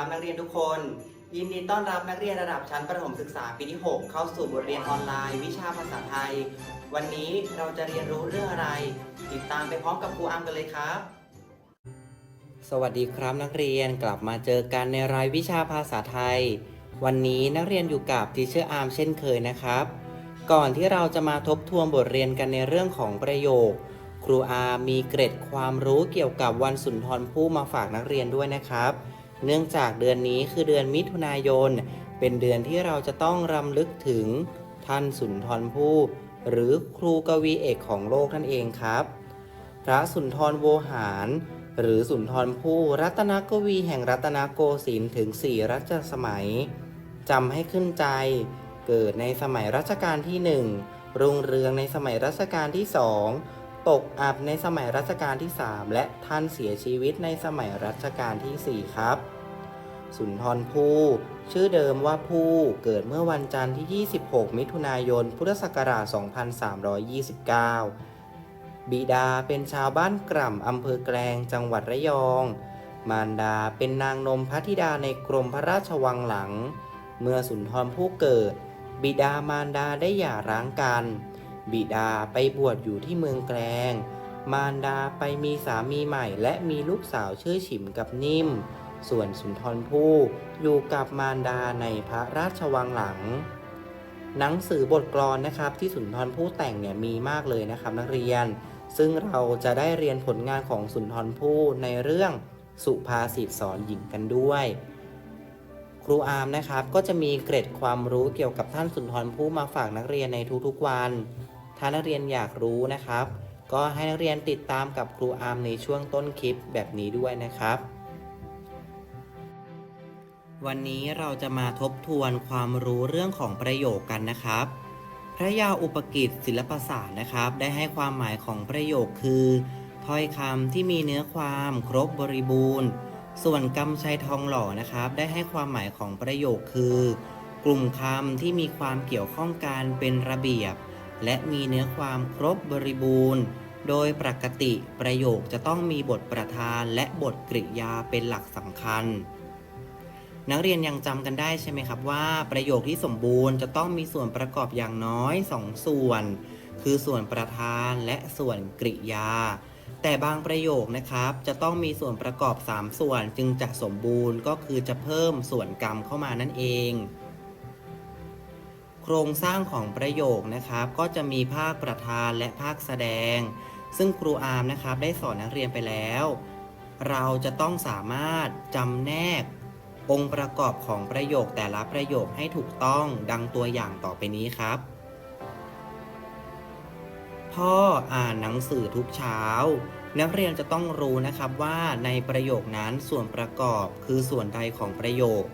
ับนักเรียนทุกคน ยินดีต้อนรับนักเรียนระดับชั้นประถมศึกษาปีที่ 6 เข้าสู่บทเรียนออนไลน์ วิชาภาษาไทย วันนี้เราจะเรียนรู้เรื่องอะไร ติดตามไปพร้อมกับครูอามกันเลยครับ สวัสดีครับนักเรียนกลับมาเจอกันในรายวิชาภาษาไทย วันนี้นักเรียนอยู่กับทีเชอร์อาร์มเช่นเคยนะครับ ก่อนที่เราจะมาทบทวนบทเรียนกันในเรื่องของประโยคครูอาร์มมีเกร็ดความรู้เกี่ยวกับวันสุนทรภู่มาฝากนักเรียนด้วยนะครับ เนื่องจากเดือนนี้คือเดือนมิถุนายน เป็นเดือนที่เราจะต้องรำลึกถึงท่านสุนทรภู่หรือครูกวีเอกของโลกนั่นเองครับ พระสุนทรโวหาร หรือสุนทรภู่รัตนกวีแห่งรัตนโกสินทร์ถึง4รัชสมัยจำให้ขึ้นใจ เกิดในสมัยรัชกาลที่1รุ่งเรืองในสมัยรัชกาลที่2 ตกอับในสมัยรัชกาลที่ 3 และท่านเสียชีวิตในสมัยรัชกาลที่ 4 ครับ สุนทรภู่ชื่อเดิมว่าภู่เกิดเมื่อวันจันทร์ที่ 26 มิถุนายน พุทธศักราช 2329 บิดาเป็นชาวบ้านกร่ำอำเภอแกลงจังหวัดระยอง มารดาเป็นนางนมพระธิดาในกรมพระราชวังหลัง เมื่อสุนทรภู่เกิด บิดามารดาได้หย่าร้างกัน บิดาไปบวชอยู่ที่เมืองแกลง มารดาไปมีสามีใหม่ และมีลูกสาวชื่อฉิมกับนิ่ม ส่วนสุนทรภู่อยู่กับมารดาในพระราชวังหลัง หนังสือบทกลอนนะครับที่สุนทรภู่แต่งเนี่ยมีมากเลยนะครับนักเรียน ซึ่งเราจะได้เรียนผลงานของสุนทรภู่ในเรื่องสุภาษิตสอนหญิงกันด้วยครูอาร์มนะครับก็จะมีเกร็ดความรู้เกี่ยวกับท่านสุนทรภู่มาฝากนักเรียนในทุกๆวัน ถ้านักเรียนอยากรู้นะครับ ก็ให้นักเรียนติดตามกับครูอาร์มในช่วงต้นคลิปแบบนี้ด้วยนะครับ วันนี้เราจะมาทบทวนความรู้เรื่องของประโยคกันนะครับ พระยาอุปกิจศิลปศาสตร์นะครับ ได้ให้ความหมายของประโยคคือ ถ้อยคำที่มีเนื้อความครบบริบูรณ์ ส่วนกำชัยทองหล่อนะครับ ได้ให้ความหมายของประโยคคือ กลุ่มคำที่มีความเกี่ยวข้องกันเป็นระเบียบ และมีเนื้อความครบบริบูรณ์ โดยปกติประโยคจะต้องมีบทประธานและบทกริยาเป็นหลักสำคัญ นักเรียนยังจำกันได้ใช่ไหมครับว่า ประโยคที่สมบูรณ์จะต้องมีส่วนประกอบอย่างน้อย 2ส่วน คือส่วนประธานและส่วนกริยา แต่บางประโยคนะครับจะต้องมีส่วนประกอบ 3 ส่วนจึงจะสมบูรณ์ก็คือจะเพิ่มส่วนกรรมเข้ามานั่นเอง โครงสร้างของประโยคนะครับ ก็จะมีภาคประธานและภาคแสดง ซึ่งครูอาร์มนะครับได้สอนนักเรียนไปแล้ว เราจะต้องสามารถจำแนก องค์ประกอบของประโยคแต่ละประโยคให้ถูกต้องดังตัวอย่างต่อไปนี้ครับ พ่ออ่านหนังสือทุกเช้า นักเรียนจะต้องรู้นะครับว่าในประโยคนั้นส่วนประกอบคือส่วนใดของประโยค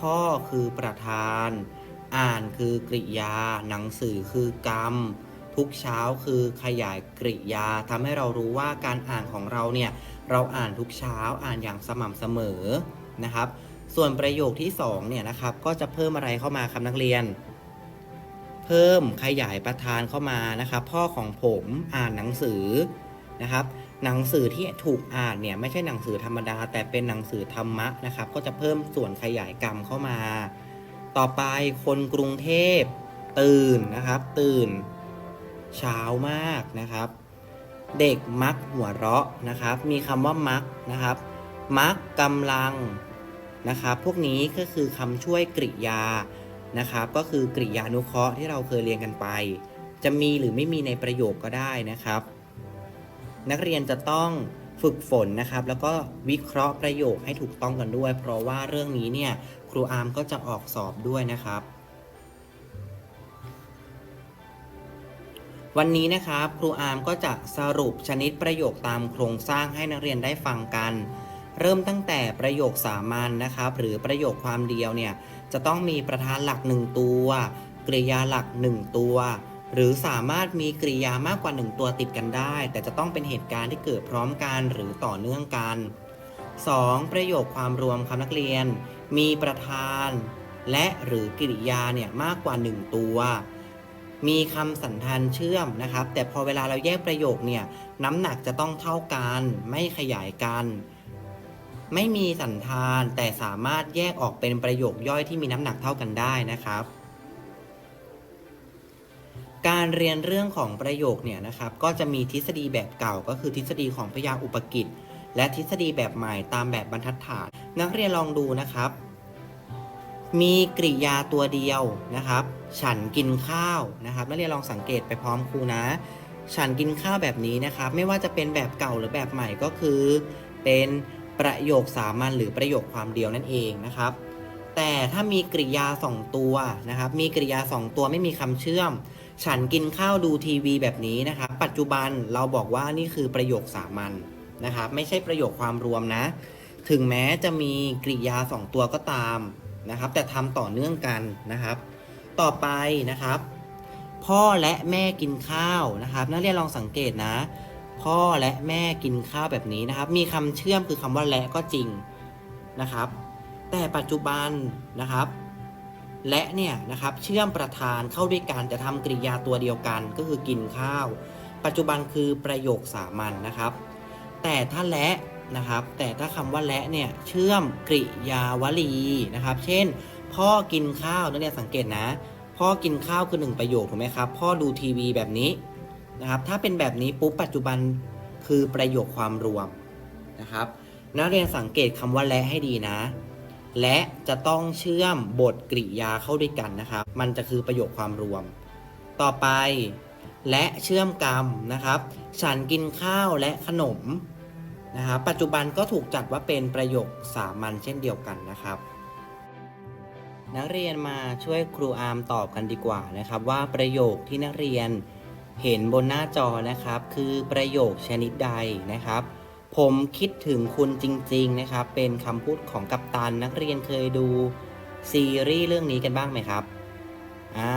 พ่อคือประธาน อ่านคือกริยา หนังสือคือกรรม ทุกเช้าคือขยายกริยาทำให้เรารู้ว่าการอ่านของเราเนี่ยเราอ่านทุกเช้าอ่านอย่างสม่ำเสมอนะครับ ส่วนประโยคที่2เนี่ยนะครับก็จะเพิ่มอะไรเข้ามาครับนักเรียน เพิ่มขยายประธานเข้ามานะครับ พ่อของผมอ่านหนังสือนะครับหนังสือที่ถูกอ่านเนี่ยไม่ใช่หนังสือธรรมดา แต่เป็นหนังสือธรรมะนะครับ ก็จะเพิ่มส่วนขยายกรรมเข้ามา ต่อไปคนกรุงเทพตื่นนะครับ ตื่น เช้ามากนะครับ เด็กมักหัวเราะนะครับ มีคำว่ามักนะครับ มักกำลังนะครับ พวกนี้ก็คือคำช่วยกริยานะครับ ก็คือกริยานุเคราะห์ที่เราเคยเรียนกันไป จะมีหรือไม่มีในประโยคก็ได้นะครับ นักเรียนจะต้อง ฝึกฝนนะครับ แล้วก็วิเคราะห์ประโยคให้ถูกต้องกันด้วย เพราะว่าเรื่องนี้เนี่ยครูอาร์มก็จะออกสอบด้วยนะครับ วันนี้นะครับ ครูอาร์มก็จะสรุปชนิดประโยคตามโครงสร้างให้นักเรียนได้ฟังกัน เริ่มตั้งแต่ประโยคสามัญนนะครับ หรือประโยคความเดียวเนี่ยจะต้องมีประธานหลัก 1 ตัวกริยาหลัก 1 ตัว หรือสามารถมีกริยามากกว่า 1 ตัวติดกันได้ แต่จะต้องเป็นเหตุการณ์ที่เกิดพร้อมกันหรือต่อเนื่องกัน 2. ประโยคความรวมครับนักเรียน มีประธาน และหรือกริยาเนี่ยมากกว่า 1 ตัว มีคำสันธานเชื่อมนะครับ แต่พอเวลาเราแยกประโยคเนี่ยน้ำหนักจะต้องเท่ากัน ไม่ขยายกัน ไม่มีสันธานแต่สามารถแยกออกเป็นประโยคย่อยที่มีน้ำหนักเท่ากันได้นะครับ การเรียนเรื่องของประโยคเนี่ยนะครับ ก็จะมีทฤษฎีแบบเก่าก็คือทฤษฎีของพยางค์อุปกิจ และทฤษฎีแบบใหม่ตามแบบบรรทัดฐาน นักเรียนลองดูนะครับ มีกริยาตัวเดียวนะครับ ฉันกินข้าวนะครับ นักเรียนลองสังเกตไปพร้อมครูนะ ฉันกินข้าวแบบนี้นะครับ ไม่ว่าจะเป็นแบบเก่าหรือแบบใหม่ก็คือ เป็นประโยคสามัญหรือประโยคความเดียวนั่นเองนะครับ แต่ถ้ามีกริยาสองตัวนะครับ มีกริยาสองตัวไม่มีคำเชื่อม ฉันกินข้าวดูทีวีแบบนี้นะครับปัจจุบันเราบอกว่านี่คือประโยคสามัญนะครับไม่ใช่ประโยคความรวมนะ ถึงแม้จะมีกริยาสองตัวก็ตามนะครับ แต่ทำต่อเนื่องกันนะครับ ต่อไปนะครับ พ่อและแม่กินข้าวนะครับ นักเรียนลองสังเกตนะ พ่อและแม่กินข้าวแบบนี้นะครับ มีคำเชื่อมคือคำว่าและก็จริงนะครับ แต่ปัจจุบันนะครับ และเนี่ยนะครับเชื่อมประธานเข้าด้วยกันจะทำกริยาตัวเดียวกันก็คือกินข้าว ปัจจุบันคือประโยคสามัญนะครับ แต่ถ้าและนะครับ แต่ถ้าคำว่าและเนี่ยเชื่อมกริยาวลีนะครับ เช่น พ่อกินข้าวนักเรียนสังเกตนะ พ่อกินข้าวคือหนึ่งประโยคถูกไหมครับ พ่อดูทีวีแบบนี้นะครับ ถ้าเป็นแบบนี้ปุ๊บปัจจุบันคือประโยคความรวมนะครับนักเรียนสังเกตคำว่าและให้ดีนะ และจะต้องเชื่อมบทกริยาเข้าด้วยกันนะครับ มันจะคือประโยคความรวม ต่อไป และเชื่อมกรรมนะครับ ฉันกินข้าวและขนมนะครับปัจจุบันก็ถูกจัดว่าเป็นประโยคสามัญเช่นเดียวกันนะครับ นักเรียนมาช่วยครูอาร์มตอบกันดีกว่านะครับ ว่าประโยคที่นักเรียนเห็นบนหน้าจอนะครับ คือประโยคชนิดใดนะครับ ผมคิดถึงคุณจริง ๆ นะครับ เป็นคำพูดของกัปตันนักเรียนเคยดูซีรีส์เรื่องนี้กันบ้างไหมครับ อ่า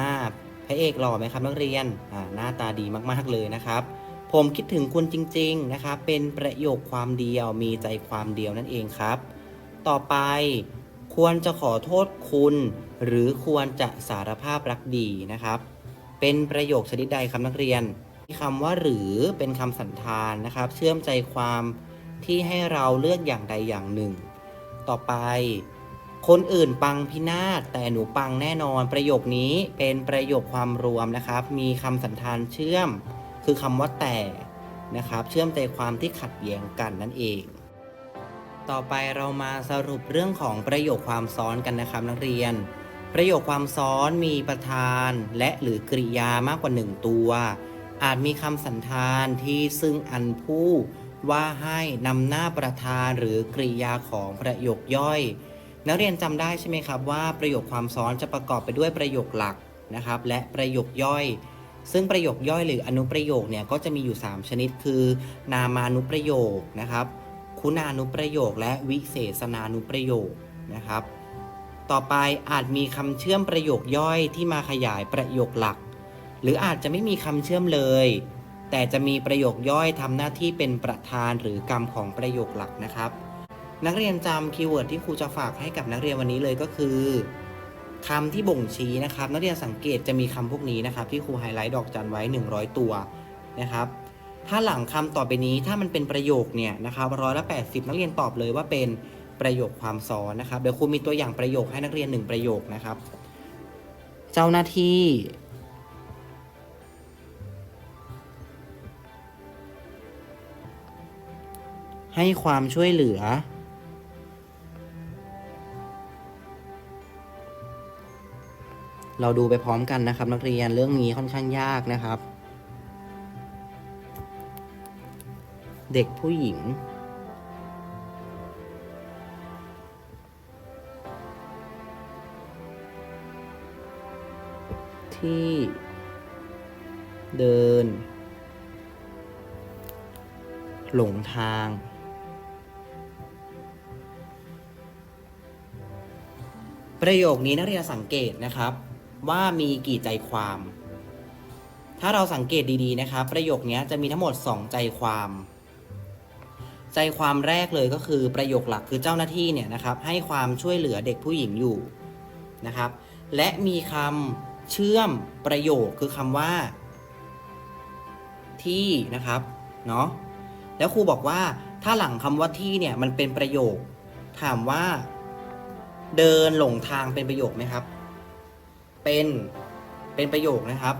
พระเอกหล่อไหมครับนักเรียน อ่า หน้าตาดีมากๆเลยนะครับ ผมคิดถึงคุณจริง ๆ นะครับ เป็นประโยคความเดียว มีใจความเดียวนั่นเองครับ ต่อไป ควรจะขอโทษคุณ หรือควรจะสารภาพรักดีนะครับ เป็นประโยคชนิดใดครับนักเรียน คำว่าหรือเป็นคำสันธานนะครับ เชื่อมใจความที่ให้เราเลือกอย่างใดอย่างหนึ่ง ต่อไป คนอื่นปังพินาศแต่หนูปังแน่นอน ประโยคนี้เป็นประโยคความรวมนะครับ มีคำสันธานเชื่อม คือคำว่าแต่นะครับ เชื่อมใจความที่ขัดแย้งกันนั่นเอง ต่อไปเรามาสรุปเรื่องของประโยคความซ้อนกันนะครับนักเรียน ประโยคความซ้อนมีประธาน และหรือกริยามากกว่าหนึ่งตัว อาจมีคำสันธานที่ซึ่งอันผู้ว่าให้นำหน้าประธานหรือกริยาของประโยคย่อย นักเรียนจำได้ใช่ไหมครับว่าประโยคความซ้อนจะประกอบไปด้วยประโยคหลักนะครับ และประโยคย่อย ซึ่งประโยคย่อยหรืออนุประโยคเนี่ยก็จะมีอยู่ 3 ชนิดคือ นามานุประโยคนะครับ คุณานุประโยค และวิเศษนานุประโยคนะครับ ต่อไปอาจมีคำเชื่อมประโยคย่อยที่มาขยายประโยคหลัก หรืออาจจะไม่มีคำเชื่อมเลย แต่จะมีประโยคย่อยทำหน้าที่เป็นประธานหรือกรรมของประโยคหลักนะครับ นักเรียนจำคีย์เวิร์ดที่ครูจะฝากให้กับนักเรียนวันนี้เลยก็คือคำที่บ่งชี้นะครับ นักเรียนสังเกตจะมีคำพวกนี้นะครับ ที่ครูไฮไลท์ดอกจันไว้ 100 ตัวนะครับ ถ้าหลังคำต่อไปนี้ถ้ามันเป็นประโยคเนี่ยนะครับร้อยละแปดสิบนักเรียนตอบเลยว่าเป็นประโยคความซ้อนนะครับ เดี๋ยวครูมีตัวอย่างประโยคให้นักเรียนหนึ่งประโยคนะครับ เจ้าหน้าที่ ให้ความช่วยเหลือ เราดูไปพร้อมกันนะครับ นักเรียนเรื่องนี้ค่อนข้างยากนะครับ เด็กผู้หญิงที่เดิน หลงทาง ประโยคนี้นักเรียนสังเกตนะครับ ว่ามีกี่ใจความ ถ้าเราสังเกตดีๆนะครับ ประโยคนี้จะมีทั้งหมด 2 ใจความ ใจความแรกเลยก็คือประโยคหลักคือเจ้าหน้าที่เนี่ยนะครับ ให้ความช่วยเหลือเด็กผู้หญิงอยู่นะครับ และมีคำเชื่อมประโยคคือคำว่า ที่นะครับเนาะแล้วครูบอกว่าถ้าหลังคำว่าที่เนี่ยมันเป็นประโยค ถามว่า เดินหลงทางเป็นประโยคไหมครับ เป็นเป็นประโยคนะครับ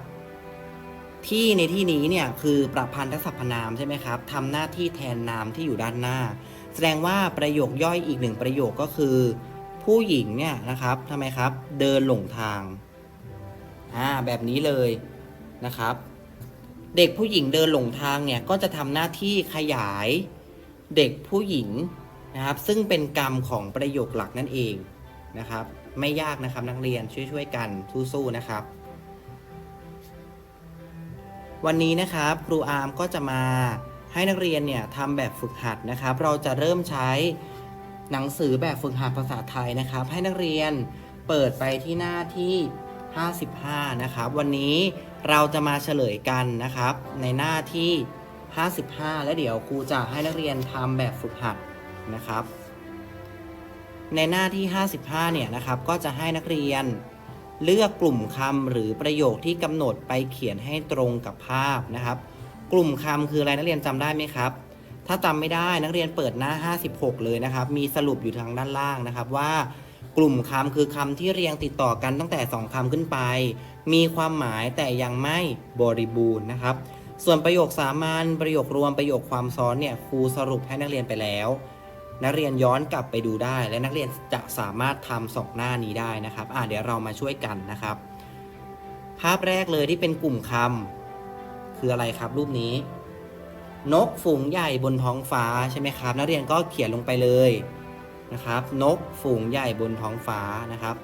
ที่ในที่นี้เนี่ยคือประพันธสรรพนามใช่ไหมครับทำหน้าที่แทนนามที่อยู่ด้านหน้า แสดงว่าประโยคย่อยอีกหนึ่งประโยคก็คือ ผู้หญิงเนี่ยนะครับทำไมครับ เดินหลงทางอ่าแบบนี้เลยนะครับ เด็กผู้หญิงเดินหลงทางเนี่ยก็จะทำหน้าที่ขยายเด็กผู้หญิงนะครับ ซึ่งเป็นกรรมของประโยคหลักนั่นเอง นะครับ ไม่ยากนะครับนักเรียนช่วยๆกันสู้ๆนะครับ วันนี้นะครับครูอาร์มก็จะมาให้นักเรียนเนี่ยทำแบบฝึกหัดนะครับ เราจะเริ่มใช้หนังสือแบบฝึกหัดภาษาไทยนะครับ ให้นักเรียนเปิดไปที่หน้าที่ 55 นะครับ วันนี้เราจะมาเฉลยกันนะครับ ในหน้าที่ 55 และเดี๋ยวครูจะให้นักเรียนทำแบบฝึกหัดนะครับ ในหน้าที่ 55 เนี่ยนะครับ ก็จะให้นักเรียนเลือกกลุ่มคำหรือประโยคที่กำหนดไปเขียนให้ตรงกับภาพนะครับ กลุ่มคำคืออะไรนักเรียนจำได้ไหมครับ ถ้าจำไม่ได้นักเรียนเปิดหน้า 56 เลยนะครับ มีสรุปอยู่ทางด้านล่างนะครับว่ากลุ่มคำคือคำที่เรียงติดต่อกันตั้งแต่ 2คำขึ้นไป มีความหมายแต่ยังไม่บริบูรณ์นะครับ ส่วนประโยคสามัญประโยครวมประโยคความซ้อนเนี่ยครูสรุปให้นักเรียนไปแล้ว นักเรียนย้อนกลับไปดูได้ และนักเรียนจะสามารถทำสองหน้านี้ได้นะครับอ่าเดี๋ยวเรามาช่วยกันนะครับ ภาพแรกเลยที่เป็นกลุ่มคำคืออะไรครับ รูปนี้ นกฝูงใหญ่บนท้องฟ้าใช่ไหมครับ นักเรียนก็เขียนลงไปเลยนะครับ นกฝูงใหญ่บนท้องฟ้านะครับ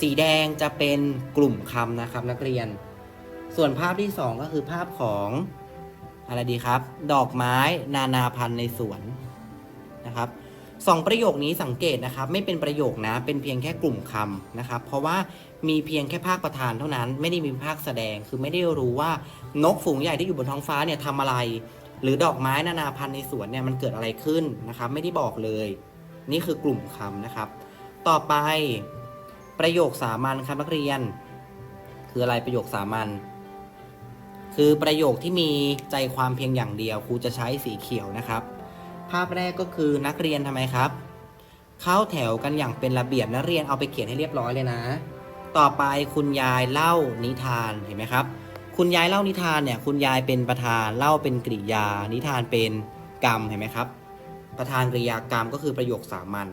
สีแดงจะเป็นกลุ่มคำนะครับ นักเรียน ส่วนภาพที่สองก็คือภาพของอะไรดีครับ ดอกไม้นานาพันธุ์ในสวนนะครับ สองประโยคนี้สังเกตนะครับ ไม่เป็นประโยคนะเป็นเพียงแค่กลุ่มคำนะครับ เพราะว่ามีเพียงแค่ภาคประธานเท่านั้น ไม่ได้มีภาคแสดงคือไม่ได้รู้ว่านกฝูงใหญ่ที่อยู่บนท้องฟ้าเนี่ยทำอะไร หรือดอกไม้นานาพันธุ์ในสวนเนี่ยมันเกิดอะไรขึ้นนะครับ ไม่ได้บอกเลย นี่คือกลุ่มคำนะครับ ต่อไปประโยคสามัญครับนักเรียน คืออะไรประโยคสามัญคือประโยคที่มีใจความเพียงอย่างเดียวครูจะใช้สีเขียวนะครับ ภาพแรกก็คือนักเรียนทำไมครับ เข้าแถวกันอย่างเป็นระเบียบนักเรียนเอาไปเขียนให้เรียบร้อยเลยนะ ต่อไปคุณยายเล่านิทานเห็นไหมครับ คุณยายเล่านิทานเนี่ยคุณยายเป็นประธานเล่าเป็นกริยา นิทานเป็นกรรมเห็นไหมครับ ประธานกริยากรรมก็คือประโยคสามัญ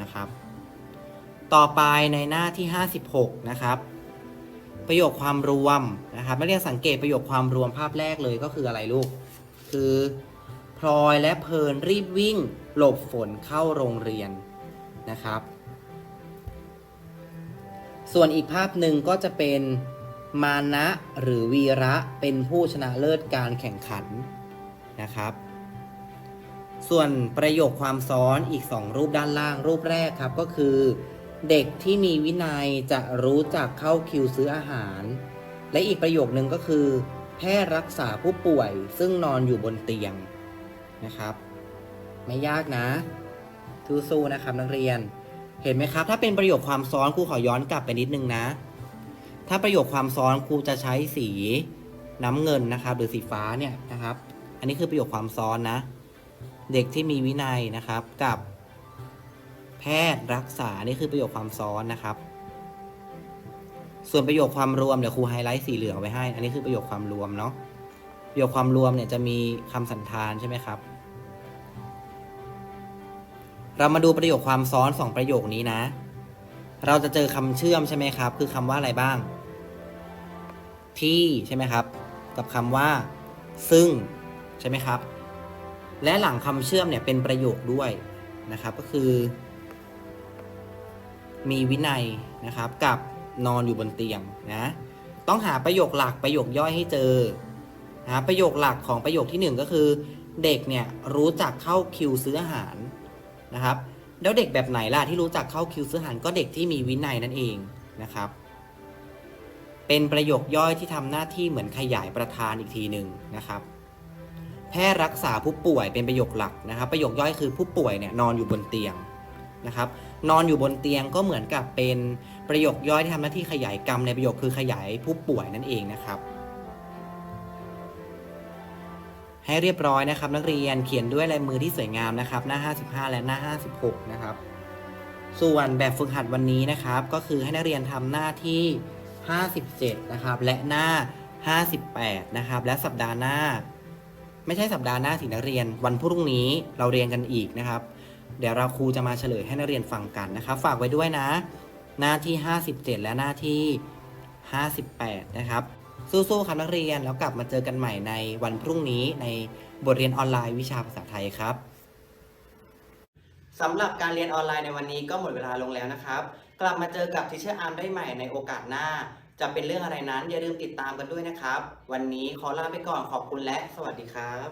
นะครับ ต่อไปในหน้าที่ 56 นะครับ ประโยคความรวมนะครับนักเรียนสังเกตประโยคความรวมภาพแรกเลยก็คืออะไรลูก คือ พลอยและเพลินรีบวิ่ง หลบฝนเข้าโรงเรียนนะครับ ส่วนอีกภาพหนึ่งก็จะเป็นมานะหรือวีระเป็นผู้ชนะเลิศการแข่งขันนะครับ ส่วนประโยคความซ้อนอีก 2 รูปด้านล่างรูปแรกครับก็คือ เด็กที่มีวินัยจะรู้จักเข้าคิวซื้ออาหาร และอีกประโยคนึงก็คือ แพทย์รักษาผู้ป่วยซึ่งนอนอยู่บนเตียง นะครับ ไม่ยากนะสู้ๆนะครับนักเรียน เห็นไหมครับ ถ้าเป็นประโยคความซ้อนครูขอย้อนกลับไปนิดนึงนะ ถ้าประโยคความซ้อนครูจะใช้สีน้ำเงินนะครับ หรือสีฟ้าเนี่ยนะครับ อันนี้คือประโยคความซ้อนนะ เด็กที่มีวินัยนะครับ กับ แพทย์รักษา นี่คือประโยคความซ้อนนะครับ ส่วนประโยคความรวมเดี๋ยวครูไฮไลท์สีเหลืองไว้ให้ อันนี้คือประโยคความรวมเนาะ ประโยคความรวมเนี่ยจะมีคำสันธานใช่ไหมครับ เรามาดูประโยคความซ้อนสองประโยคนี้นะ เราจะเจอคำเชื่อมใช่ไหมครับ คือคำว่าอะไรบ้าง ที่ใช่ไหมครับ กับคำว่า ซึ่งใช่ไหมครับ และหลังคำเชื่อมเนี่ยเป็นประโยคด้วยนะครับ ก็คือ มีวินัยนะครับกับนอนอยู่บนเตียงนะ ต้องหาประโยคหลักประโยคย่อยให้เจอ นะประโยคหลักของประโยคที่หนึ่งก็คือ เด็กเนี่ยรู้จักเข้าคิวซื้ออาหารนะครับ แล้วเด็กแบบไหนล่ะที่รู้จักเข้าคิวซื้ออาหารก็เด็กที่มีวินัยนั่นเองนะครับ เป็นประโยคย่อยที่ทำหน้าที่เหมือนขยายประธานอีกทีหนึ่งนะครับ แพทย์รักษาผู้ป่วยเป็นประโยคหลักนะครับ ประโยคย่อยคือผู้ป่วยเนี่ยนอนอยู่บนเตียงนะครับนอนอยู่บนเตียงก็เหมือนกับเป็นประโยคย่อยที่ทำหน้าที่ขยายกรรมในประโยคคือขยายผู้ป่วยนั่นเองนะครับ ให้เรียบร้อยนะครับ นักเรียนเขียนด้วยลายมือที่สวยงามนะครับ หน้า 55 และหน้า 56 นะครับ ส่วนแบบฝึกหัดวันนี้นะครับ ก็คือให้นักเรียนทำหน้าที่ 57 นะครับ และหน้า 58 นะครับ และสัปดาห์หน้า ไม่ใช่สัปดาห์หน้าสินักเรียน วันพรุ่งนี้เราเรียนกันอีกนะครับ เดี๋ยวเราครูจะมาเฉลยให้นักเรียนฟังกันนะครับ ฝากไว้ด้วยนะ หน้าที่ 57 และหน้าที่ 58 นะครับ สู้ๆครับนักเรียนแล้วกลับมาเจอกันใหม่ในวันพรุ่งนี้ในบทเรียนออนไลน์วิชาภาษาไทยครับสำหรับการเรียนออนไลน์ในวันนี้ก็หมดเวลาลงแล้วนะครับ กลับมาเจอกับทิเชอร์อาร์มได้ใหม่ในโอกาสหน้า จะเป็นเรื่องอะไรนั้นอย่าลืมติดตามกันด้วยนะครับ วันนี้ขอลาไปก่อนขอบคุณและสวัสดีครับ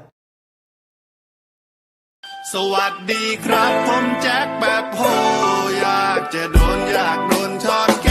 สวัสดีครับ ผมแจ็คแบบโฮอยากจะโดนอยากโดนช็อต